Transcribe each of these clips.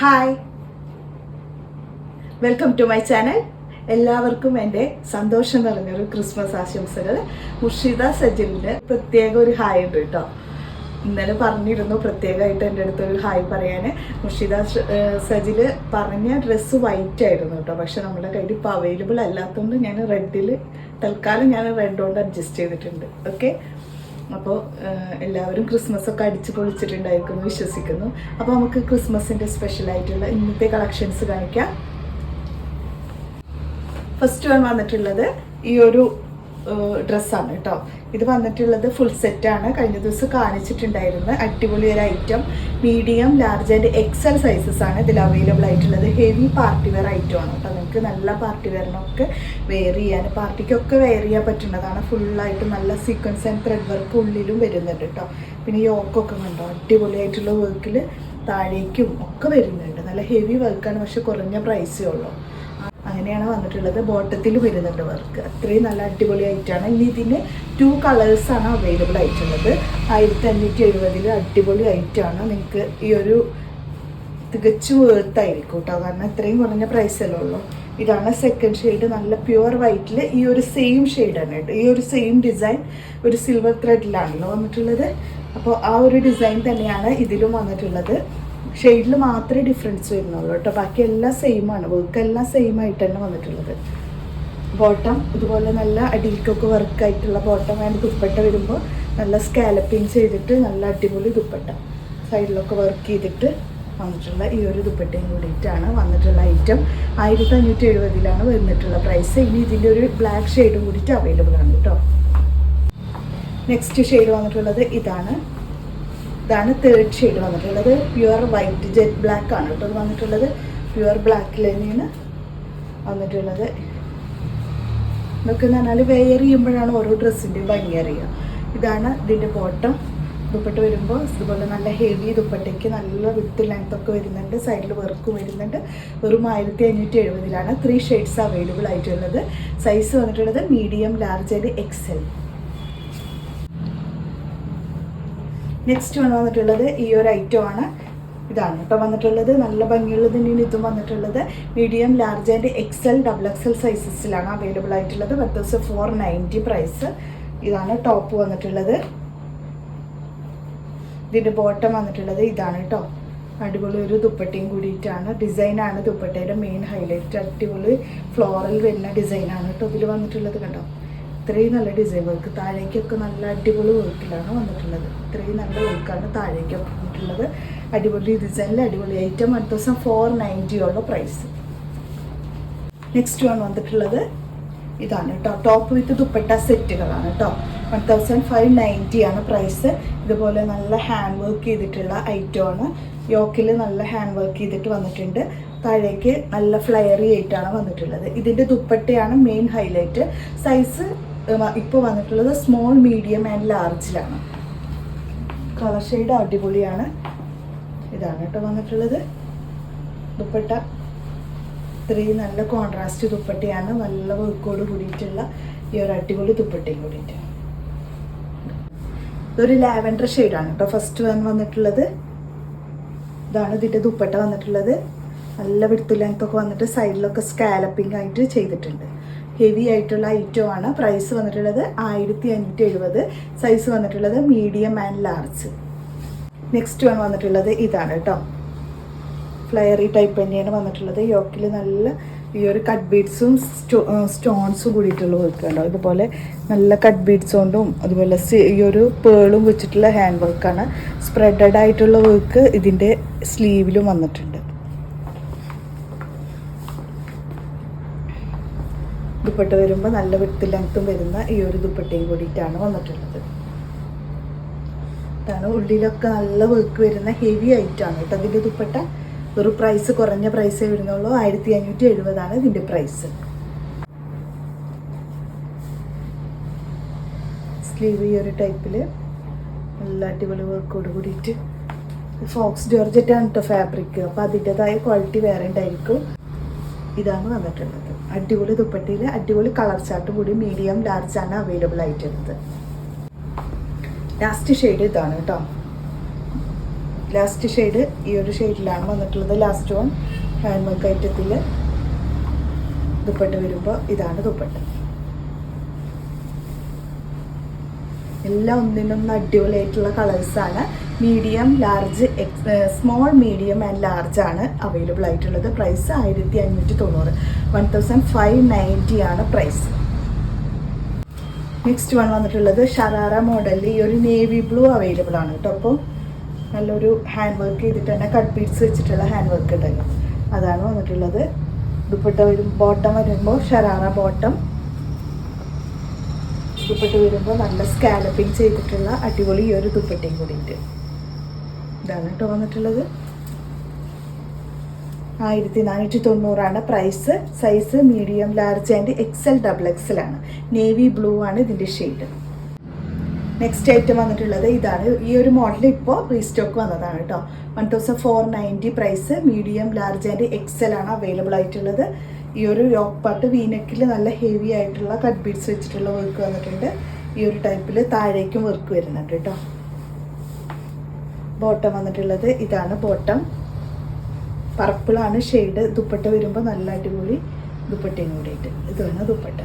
Hi. Welcome to my channel. എല്ലാവർക്കും എന്റെ സന്തോഷം നിറഞ്ഞൊരു ക്രിസ്മസ് ആശംസകൾ. മുർഷിദ സജിലിന് പ്രത്യേക ഒരു ഹായ് ഉണ്ട് കേട്ടോ. ഇന്നലെ പറഞ്ഞിരുന്നു പ്രത്യേകമായിട്ട് എന്റെ അടുത്ത് ഒരു ഹായ് പറയാൻ മുർഷിദ സജിൽ പറഞ്ഞ ഡ്രസ്സ് വൈറ്റ് ആയിരുന്നു കേട്ടോ. പക്ഷെ നമ്മുടെ കയ്യിൽ ഇപ്പോൾ അവൈലബിൾ അല്ലാത്തതുകൊണ്ട് ഞാൻ റെഡിൽ തൽക്കാലം ഞാൻ റെഡ് കൊണ്ട് അഡ്ജസ്റ്റ് ചെയ്തിട്ടുണ്ട്. ഓക്കെ അപ്പോൾ എല്ലാവരും ക്രിസ്മസ് ഒക്കെ അടിച്ച് പൊളിച്ചിട്ടുണ്ടായിരിക്കും വിശ്വസിക്കുന്നു. അപ്പോൾ നമുക്ക് ക്രിസ്മസിന്റെ സ്പെഷ്യൽ ആയിട്ടുള്ള ഇന്നത്തെ കളക്ഷൻസ് കാണിക്കാം. ഫസ്റ്റ് വൺ വന്നിട്ടുള്ളത് ഈ ഒരു ഡ്രസ്സാണ് കേട്ടോ. ഇത് വന്നിട്ടുള്ളത് ഫുൾ സെറ്റാണ് കഴിഞ്ഞ ദിവസം കാണിച്ചിട്ടുണ്ടായിരുന്ന. അടിപൊളി ഒരു item medium large and XL sizes ആണ് ഇതിൽ അവൈലബിൾ ആയിട്ടുള്ളത്. ഹെവി പാർട്ടി വെയർ ഐറ്റം ആണ് കേട്ടോ. നിങ്ങൾക്ക് നല്ല പാർട്ടി വെയറിനൊക്കെ വെയർ ചെയ്യാൻ പാർട്ടിക്കൊക്കെ വെയർ ചെയ്യാൻ പറ്റുന്നതാണ്. ഫുള്ളായിട്ട് നല്ല സീക്വൻസ് ആൻഡ് ത്രെഡ് വർക്ക് ഉള്ളിലും വരുന്നുണ്ട് കേട്ടോ. പിന്നെ യോക്കൊക്കെ കണ്ടോ? അടിപൊളിയായിട്ടുള്ള വർക്കിൽ താഴേക്കും ഒക്കെ വരുന്നുണ്ട്. നല്ല ഹെവി വർക്കാണ് പക്ഷെ കുറഞ്ഞ പ്രൈസേ ഉള്ളൂ. അങ്ങനെയാണ് വന്നിട്ടുള്ളത്. ബോട്ടത്തിൽ വരുന്നുണ്ട് വർക്ക്. അത്രയും നല്ല അടിപൊളി ആയിട്ടാണ് ഇനി ഇതിന് ടു കളേഴ്സാണ് അവൈലബിൾ ആയിട്ടുള്ളത്. ആയിരത്തി അഞ്ഞൂറ്റി എഴുപതിൽ അടിപൊളി ആയിട്ടാണ് നിങ്ങൾക്ക് ഈ ഒരു തികച്ചും വേർത്തായിരിക്കും കേട്ടോ കാരണം ഇത്രയും കുറഞ്ഞ പ്രൈസല്ലേ ഉള്ളൂ. ഇതാണ് സെക്കൻഡ് ഷെയ്ഡ് നല്ല പ്യുവർ വൈറ്റിൽ ഈ ഒരു സെയിം ഷെയ്ഡാണ് കേട്ടോ ഈ ഒരു സെയിം ഡിസൈൻ ഒരു സിൽവർ ത്രെഡിലാണല്ലോ വന്നിട്ടുള്ളത്. അപ്പോൾ ആ ഒരു ഡിസൈൻ തന്നെയാണ് ഇതിലും വന്നിട്ടുള്ളത്. ഷെയ്ഡിൽ മാത്രമേ ഡിഫറൻസ് വരുന്നുള്ളൂ കേട്ടോ. ബാക്കി എല്ലാം സെയിം ആണ്. വർക്ക് എല്ലാം സെയിം ആയിട്ട് തന്നെ വന്നിട്ടുള്ളത്. ബോട്ടം ഇതുപോലെ നല്ല അടിയിലേക്കൊക്കെ വർക്ക് ആയിട്ടുള്ള ബോട്ടം ആൻഡ് ദുപ്പട്ട വരുമ്പോൾ നല്ല സ്കാലപ്പിങ് ചെയ്തിട്ട് നല്ല അടിപൊളി ദുപ്പട്ട സൈഡിലൊക്കെ വർക്ക് ചെയ്തിട്ട് വന്നിട്ടുള്ള ഈ ഒരു ദുപ്പട്ടയും കൂടിയിട്ടാണ് വന്നിട്ടുള്ള ഐറ്റം ആയിരത്തി അഞ്ഞൂറ്റി എഴുപതിലാണ് വന്നിട്ടുള്ള പ്രൈസ് ഇനി ഇതിന്റെ ഒരു ബ്ലാക്ക് ഷെയ്ഡും കൂടിയിട്ട് അവൈലബിൾ ആണ് കേട്ടോ. നെക്സ്റ്റ് ഷെയ്ഡ് വന്നിട്ടുള്ളത് ഇതാണ്. ഇതാണ് തേർഡ് ഷെയ്ഡ് വന്നിട്ടുള്ളത്. പ്യുവർ വൈറ്റ് ജെറ്റ് ബ്ലാക്ക് ആണ് കേട്ടോ ഇത് വന്നിട്ടുള്ളത്. പ്യുവർ ബ്ലാക്കിൽ തന്നെയാണ് വന്നിട്ടുള്ളത്. ഇതൊക്കെ എന്ന് പറഞ്ഞാൽ വെയർ ചെയ്യുമ്പോഴാണ് ഓരോ ഡ്രസ്സിന്റെയും ഭംഗി അറിയുക. ഇതാണ് ഇതിന്റെ ബോട്ടം ദുപ്പട്ട വരുമ്പോൾ ഇതുപോലെ നല്ല ഹെവി ദുപ്പട്ടയ്ക്ക് നല്ല വിത്ത് ലെങ്ത് ഒക്കെ വരുന്നുണ്ട്. സൈഡിൽ വർക്കും വരുന്നുണ്ട്. വെറും ആയിരത്തി അഞ്ഞൂറ്റി എഴുപതിലാണ് ത്രീ ഷെയ്ഡ്സ് അവൈലബിൾ ആയിട്ടുള്ളത്. സൈസ് വന്നിട്ടുള്ളത് medium large and XL next വന്ന് വന്നിട്ടുള്ളത് ഈ ഒരു ഐറ്റം ആണ്. ഇതാണ് കേട്ടോ വന്നിട്ടുള്ളത്. നല്ല ഭംഗിയുള്ളത് തന്നെയാണ് ഇതും വന്നിട്ടുള്ളത്. Medium large and XL double XL സൈസസിലാണ് available ആയിട്ടുള്ളത്. തൗസൻഡ് ഫോർ നയന്റി പ്രൈസ് ഇതാണ് ടോപ്പ് വന്നിട്ടുള്ളത്. ഇതിന്റെ ബോട്ടം വന്നിട്ടുള്ളത് ഇതാണ് കേട്ടോ അടിപൊളി ഒരു ദുപ്പട്ടയും കൂടിയിട്ടാണ്. ഡിസൈനാണ് ദുപ്പട്ടയുടെ മെയിൻ ഹൈലൈറ്റ് അടിപൊളി ഫ്ലോറൽ വരുന്ന ഡിസൈനാണ് കേട്ടോ ഇതിൽ വന്നിട്ടുള്ളത് കണ്ടോ? ഇത്രയും നല്ല ഡിസൈൻ വർക്ക് താഴേക്കൊക്കെ നല്ല അടിപൊളി വർക്കിലാണ് വന്നിട്ടുള്ളത്. ഇത്രയും നല്ല വർക്കാണ് താഴേക്കൊക്കെ വന്നിട്ടുള്ളത്. അടിപൊളി ഡിസൈനിൽ അടിപൊളി ഐറ്റം അടുത്ത ദിവസം ഫോർ നയന്റിയുള്ള പ്രൈസ് നെക്സ്റ്റ് വൺ വന്നിട്ടുള്ളത് ഇതാണ് കേട്ടോ ടോപ്പ് വിത്ത് ദുപ്പട്ട സെറ്റുകളാണ് കേട്ടോ വൺ തൗസൻഡ് ഫൈവ് നയന്റി ആണ് പ്രൈസ് ഇതുപോലെ നല്ല ഹാൻഡ് വർക്ക് ചെയ്തിട്ടുള്ള ഐറ്റം ആണ്. യോക്കിൽ നല്ല ഹാൻഡ് വർക്ക് ചെയ്തിട്ട് വന്നിട്ടുണ്ട്. താഴേക്ക് നല്ല ഫ്ലയറി ആയിട്ടാണ് വന്നിട്ടുള്ളത്. ഇതിന്റെ ദുപ്പട്ടയാണ് മെയിൻ ഹൈലൈറ്റ് സൈസ് ഇപ്പോൾ വന്നിട്ടുള്ളത് സ്മോൾ മീഡിയം ആൻഡ് ലാർജിലാണ് കളർ ഷെയ്ഡ് അടിപൊളിയാണ്. ഇതാണ് കേട്ടോ വന്നിട്ടുള്ളത്. ദുപ്പട്ട. ഇത്രയും നല്ല കോൺട്രാസ്റ്റ് ദുപ്പട്ടയാണ്. നല്ല വർക്കോട് കൂടിയിട്ടുള്ള ഈ ഒരു അടിപൊളി ദുപ്പട്ടയും കൂടിയിട്ട്. ഇതൊരു ലാവൻഡർ ഷെയ്ഡാണ് കേട്ടോ. ഫസ്റ്റ് വൺ വന്നിട്ടുള്ളത്. ഇതാണ് ഇതിന്റെ ദുപ്പട്ട വന്നിട്ടുള്ളത്. നല്ല വിടുത്ത് ലെങ്ത്തൊക്കെ വന്നിട്ട് സൈഡിലൊക്കെ സ്കാലപ്പിംഗ് ആയിട്ട് ചെയ്തിട്ടുണ്ട്. ഹെവി ആയിട്ടുള്ള ഐറ്റം ആണ്. പ്രൈസ് വന്നിട്ടുള്ളത് ആയിരത്തി അഞ്ഞൂറ്റി എഴുപത് സൈസ് വന്നിട്ടുള്ളത് medium and large next one വന്നിട്ടുള്ളത് ഇതാണ് കേട്ടോ. ഫ്ലയറി ടൈപ്പ് തന്നെയാണ് വന്നിട്ടുള്ളത്. യോക്കിൽ നല്ല ഈ ഒരു കട്ട് ബീഡ്സും സ്റ്റോ സ്റ്റോൺസും കൂടിയിട്ടുള്ള വർക്ക് ഉണ്ടോ ഇതുപോലെ നല്ല കട്ട് ബീഡ്സ് കൊണ്ടും അതുപോലെ ഈ ഒരു പേളും വെച്ചിട്ടുള്ള ഹാൻഡ് വർക്കാണ് സ്പ്രെഡഡ് ആയിട്ടുള്ള വർക്ക് ഇതിന്റെ സ്ലീവിലും വന്നിട്ടുണ്ട്. ദുപ്പട്ട വരുമ്പോൾ നല്ല വിട്ട് ലെങ്ത്തും വരുന്ന ഈ ഒരു ദുപ്പട്ടയും കൂടിയിട്ടാണ് വന്നിട്ടുള്ളത്. ഇതാണ് ഉള്ളിലൊക്കെ നല്ല വർക്ക് വരുന്ന ഹെവി ആയിട്ടാണ് കേട്ടോ. അതിന്റെ ദുപ്പട്ട ഒരു പ്രൈസ് കുറഞ്ഞ പ്രൈസേ വരുന്നുള്ളൂ. ആയിരത്തി അഞ്ഞൂറ്റി എഴുപതാണ് ഇതിന്റെ പ്രൈസ് സ്ലീവ് ഈ ഒരു ടൈപ്പിൽ നല്ല അടിപൊളി വർക്കോട് കൂടിയിട്ട്. ഫോക്സ് ജോർജറ്റാണ് കേട്ടോ ഫാബ്രിക് അപ്പോൾ അതിന്റെതായ ക്വാളിറ്റി വേറെ ഉണ്ടായിരിക്കും. ഇതാണ് വന്നിട്ടുള്ളത്. അടിപൊളി ദുപ്പട്ടയിൽ അടിപൊളി കളർ ചാർട്ടും കൂടി മീഡിയം ലാർജ് ആണ് അവൈലബിൾ ആയിട്ടുള്ളത്. ലാസ്റ്റ് ഷെയ്ഡ് ഇതാണ് കേട്ടോ. ലാസ്റ്റ് ഷെയ്ഡ് ഈ ഒരു ഷെയ്ഡിലാണ് വന്നിട്ടുള്ളത്. ലാസ്റ്റ് വൺ ഹാൻഡ് വർക്ക് ഐറ്റത്തിൽ ദുപ്പട്ട വരുമ്പോൾ ഇതാണ് ദുപ്പട്ട. എല്ലാം ഒന്നിനൊന്ന് അടിപൊളിയായിട്ടുള്ള കളേഴ്സാണ് medium large small medium and large ആണ് അവൈലബിൾ ആയിട്ടുള്ളത്. പ്രൈസ് ആയിരത്തി അഞ്ഞൂറ്റി തൊണ്ണൂറ് വൺ തൗസൻഡ് ഫൈവ് നയന്റി ആണ് പ്രൈസ് നെക്സ്റ്റ് വൺ വന്നിട്ടുള്ളത് ഷറാറ മോഡലിൽ ഈ ഒരു നേവി ബ്ലൂ അവൈലബിൾ ആണ് കേട്ടോ അപ്പോൾ നല്ലൊരു ഹാൻഡ് വർക്ക് ചെയ്തിട്ട് തന്നെ കട്ട് ബീഡ്സ് വെച്ചിട്ടുള്ള ഹാൻഡ് വർക്ക് ഉണ്ടല്ലോ. അതാണ് വന്നിട്ടുള്ളത്. ദുപ്പട്ട വരും ബോട്ടം വരുമ്പോൾ ഷറാറ ബോട്ടം ദുപ്പട്ട വരുമ്പോൾ നല്ല സ്കാലപ്പിങ് ചെയ്തിട്ടുള്ള അടിപൊളി ഈ ഒരു ദുപ്പട്ടയും കൂടിയിട്ട് ഇതാണ് കേട്ടോ വന്നിട്ടുള്ളത്. ആയിരത്തി നാനൂറ്റി തൊണ്ണൂറാണ് price size medium large and XL double XL ആണ്. നേവി ബ്ലൂ ആണ് ഇതിന്റെ ഷെയ്ഡ് നെക്സ്റ്റ് ഐറ്റം വന്നിട്ടുള്ളത് ഇതാണ്. ഈ ഒരു മോഡൽ ഇപ്പോൾ റീസ്റ്റോക്ക് വന്നതാണ് കേട്ടോ. One thousand four ninety price medium large and XL ആണ് അവൈലബിൾ ആയിട്ടുള്ളത്. ഈ ഒരു യോക്ക് പാട്ട് വീനക്കിൽ നല്ല ഹെവി ആയിട്ടുള്ള കട്ട് ബീഡ്സ് വെച്ചിട്ടുള്ള വർക്ക് വന്നിട്ടുണ്ട്. ഈ ഒരു ടൈപ്പിൽ താഴേക്കും വർക്ക് വരുന്നുണ്ട് കേട്ടോ ബോട്ടം വന്നിട്ടുള്ളത് ഇതാണ് ബോട്ടം പർപ്പിളാണ് ഷെയ്ഡ് ദുപ്പട്ട വരുമ്പോൾ നല്ല അടിപൊളി ദുപ്പട്ടയും കൂടിയിട്ട്. ഇതാണ് ദുപ്പട്ട.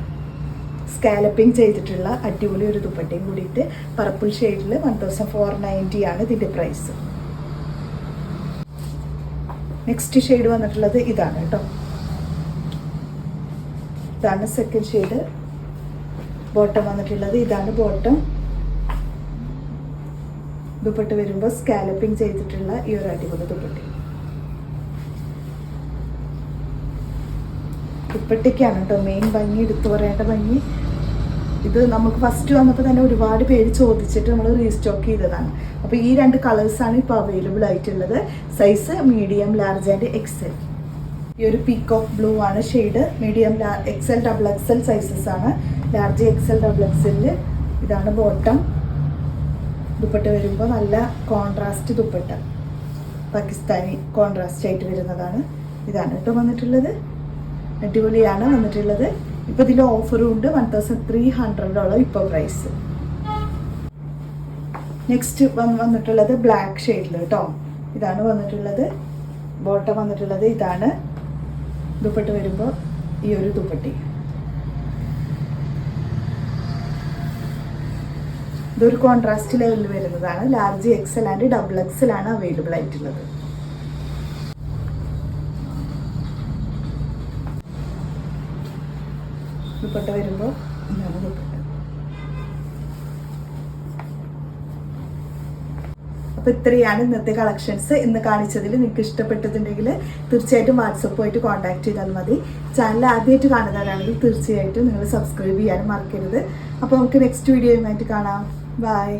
സ്കാലപ്പിംഗ് ചെയ്തിട്ടുള്ള അടിപൊളി ഒരു ദുപ്പട്ടയും കൂടിയിട്ട് പർപ്പിൾ ഷെയ്ഡിൽ വൺ തൗസൻഡ് ഫോർ നയന്റി ആണ് ഇതിന്റെ പ്രൈസ് നെക്സ്റ്റ് ഷെയ്ഡ് വന്നിട്ടുള്ളത് ഇതാണ് കേട്ടോ ഇതാണ് സെക്കൻഡ് ഷെയ്ഡ് ബോട്ടം വന്നിട്ടുള്ളത്. ഇതാണ് ബോട്ടം ദുപ്പട്ട് വരുമ്പോൾ സ്കാലപ്പിംഗ് ചെയ്തിട്ടുള്ള ഈ ഒരു അടിപൊളി ദുപ്പട്ടി. ദുപ്പട്ടിക്കാണ് കേട്ടോ മെയിൻ ഭംഗി എടുത്തു പറയേണ്ട ഭംഗി. ഇത് നമുക്ക് ഫസ്റ്റ് വന്നപ്പോൾ തന്നെ ഒരുപാട് പേര് ചോദിച്ചിട്ട് നമ്മൾ റീസ്റ്റോക്ക് ചെയ്തതാണ്. അപ്പോൾ ഈ രണ്ട് കളേഴ്സാണ് ഇപ്പോൾ അവൈലബിൾ ആയിട്ടുള്ളത്. Size medium large and XL ഈ ഒരു പീക്കോക്ക് ബ്ലൂ ആണ് shade medium XL double XL sizes ആണ്. ലാർജ് എക്സൽ ഡബിൾ എക്സലിൽ ഇതാണ് ബോട്ടം ദുപ്പട്ട വരുമ്പോൾ നല്ല കോൺട്രാസ്റ്റ് ദുപ്പട്ട. പാകിസ്ഥാനി കോൺട്രാസ്റ്റ് ആയിട്ട് വരുന്നതാണ്. ഇതാണ് കേട്ടോ വന്നിട്ടുള്ളത്. അടിപൊളിയാണ് വന്നിട്ടുള്ളത്. ഇപ്പോൾ ഇതിൽ ഓഫറും ഉണ്ട്. One thousand three hundred dollar ഇപ്പോൾ പ്രൈസ് നെക്സ്റ്റ് വന്നിട്ടുള്ളത് ബ്ലാക്ക് ഷെയ്ഡിൽ കേട്ടോ ഇതാണ് വന്നിട്ടുള്ളത്. ബോട്ടം വന്നിട്ടുള്ളത്. ഇതാണ് ദുപ്പട്ട വരുമ്പോൾ ഈ ഒരു ദുപ്പട്ടി. ഇതൊരു കോൺട്രാസ്റ്റ് ലെവലിൽ വരുന്നതാണ്. Large XL and double XL ആണ് അവൈലബിൾ ആയിട്ടുള്ളത്. ദുപ്പട്ട വരുമ്പോൾ അപ്പോൾ ഇത്രയാണ് ഇന്നത്തെ കളക്ഷൻസ് ഇന്ന് കാണിച്ചതിൽ നിങ്ങൾക്ക് ഇഷ്ടപ്പെട്ടതുണ്ടെങ്കിൽ തീർച്ചയായിട്ടും വാട്സപ്പുമായിട്ട് കോൺടാക്ട് ചെയ്താൽ മതി. ചാനൽ ആദ്യമായിട്ട് കാണുന്നവരാണെങ്കിൽ തീർച്ചയായിട്ടും നിങ്ങൾ സബ്സ്ക്രൈബ് ചെയ്യാനും മറക്കരുത്. അപ്പോൾ നമുക്ക് നെക്സ്റ്റ് വീഡിയോയുമായിട്ട് കാണാം. ബൈ